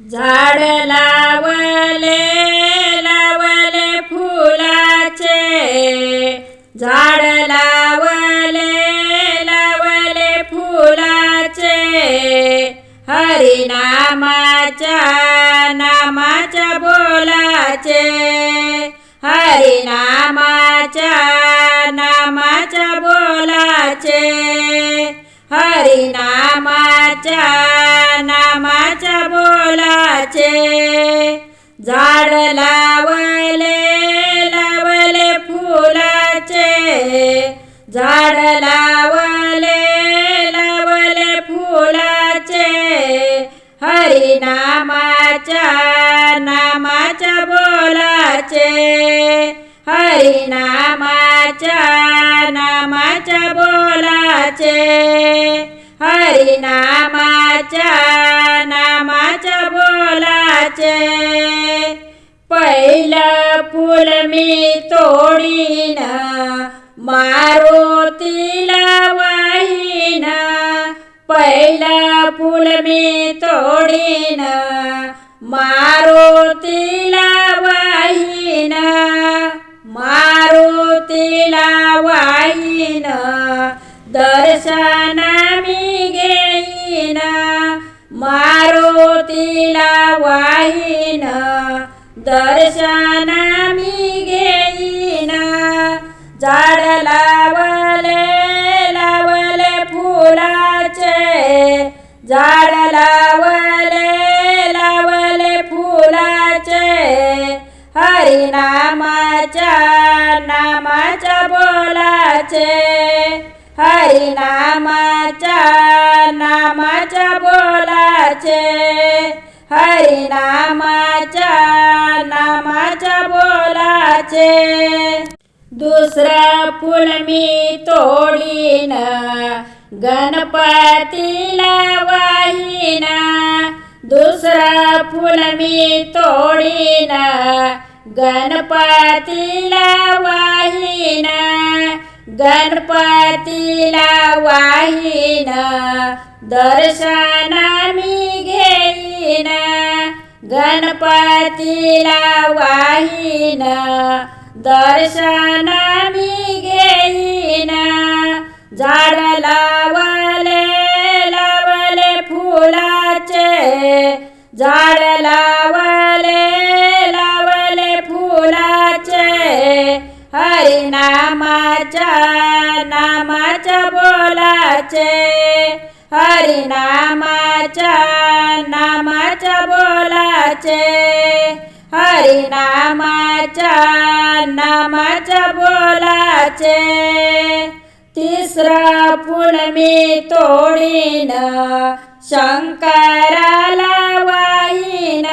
झाड लावले लावले फुलाचे. झाड लावले लावले फुलाचे. हरिनामाच्या नामाच्या बोलाचे. हरिनामाच्या नामाच्या बोलाचे. हरिनामाच्या नामाच्या बोलाचे. झाड लावले लावले फुलाचे. झाड लावले लावले फुलाचे. हरिनामाच्या नामाच्या बोलाचे. हरिनामाच्या नामाच्या बोलाचे. हरिनामाच्या नामाच्या बोलाचे. पहिलं फुल मी तोडीन मारुतीला वाहीन. पहिलं फुल मी तोडीन मारुतीला वाहीन. मारुतीला वाहीन. दर्शना मी घेईन. मारुतीला वाहीन. दर्शना मी घेईन. झाड लावले लावले फुलाचे. झाड लावले लावले फुलाचे. हरिनामाच्या नामाच्या बोलाचे. हरिनामाच्या नामाच्या बोलाचे. हरिनामाच्या नामाच्या बोलाचे. दुसरा फुल मी तोडीन गणपतीला वाहीन. दुसरा फुल मी तोडीन गणपतीला वाहीन. गणपतीला वाहीन दर्शना मी घेईन. गणपतीला वाहीन दर्शन मी घेईन. झाड लावले लावले फुलाचे झाड लाव हरिनामाच्या नामाच्या बोलाचे. हरिनामाच्या नामाच्या बोलाचे. हरिनामाच्या नामाच्या बोलाचे. तिसरा फुल मी तोडीन शंकराला वाईन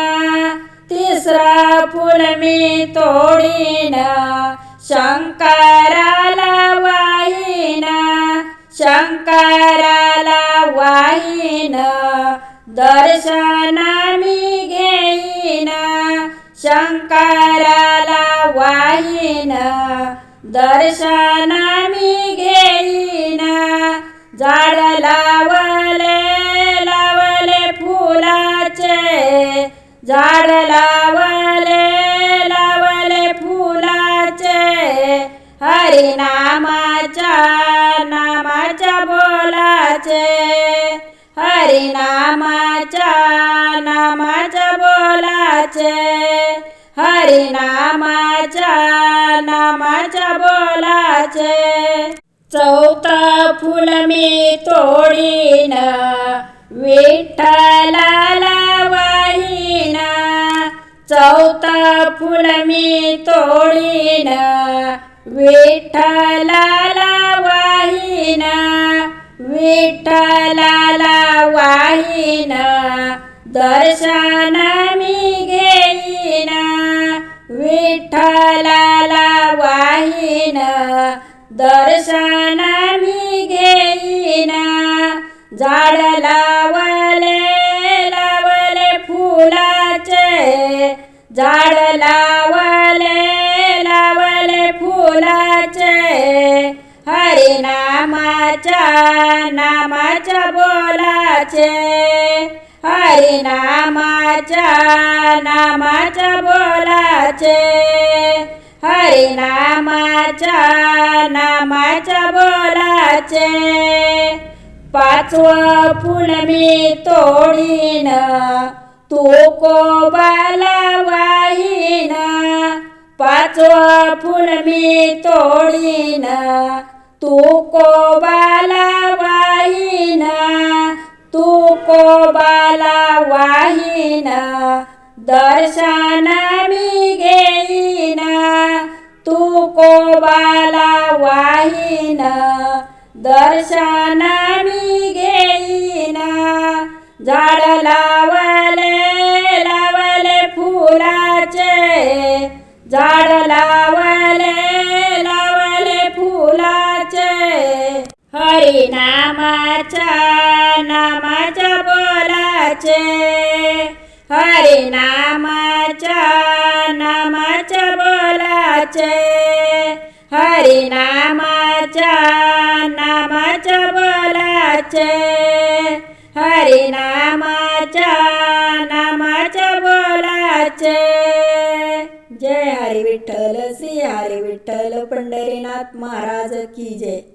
तिसरा फुल मी तोडीन शंकराला वाहीन शंकराला वाहीन दर्शना मी घेईन शंकराला वाहीन दर्शना मी घेईन झाड लावले लावले फुलाचे झाड लावले हरिनामाच्या नामाच्या बोलाचे. हरी नामाच्या बोलाचे. चौथा फुल मी तोडीन विठ्ठलाला वाहीन. चौथा फुल मी तोडीन विठ्ठलाला वाहीन. विठ्ठलाला पाहिन दर्शन मी घेईन विठ्ठलाला वाहिन दर्शन मी घेईन झाड लावले लावले फुलाचे झाड लावले लावले फुलाचे हरिनामाच्या नामाच्या बोलाचे. हरिनामाच्या नामाच्या बोलाचे. हरिनामाच्या नामाच्या बोलाचे. पाचवं फुल मी तोडीन तू कोबाला वाहीन. पाचवं फुल मी तोडीन तू कोबाला तुकोबाला तू कोबाला दर्शन मी घेईना तू कोबाला वाहीन दर्शन मी घेईना. झाड लावले लावले फुलाचे झाड लावले हरिनामाच्या नामाच्या बोलाचे. हरिनामाच्या नामाच्या बोलाचे. हरिनामाच्या नामाच्या बोलाचे. हरिनामाच्या नामाच्या बोलाचे. जय हरी विठ्ठल श्री हरी विठ्ठल पंढरीनाथ महाराज की जय.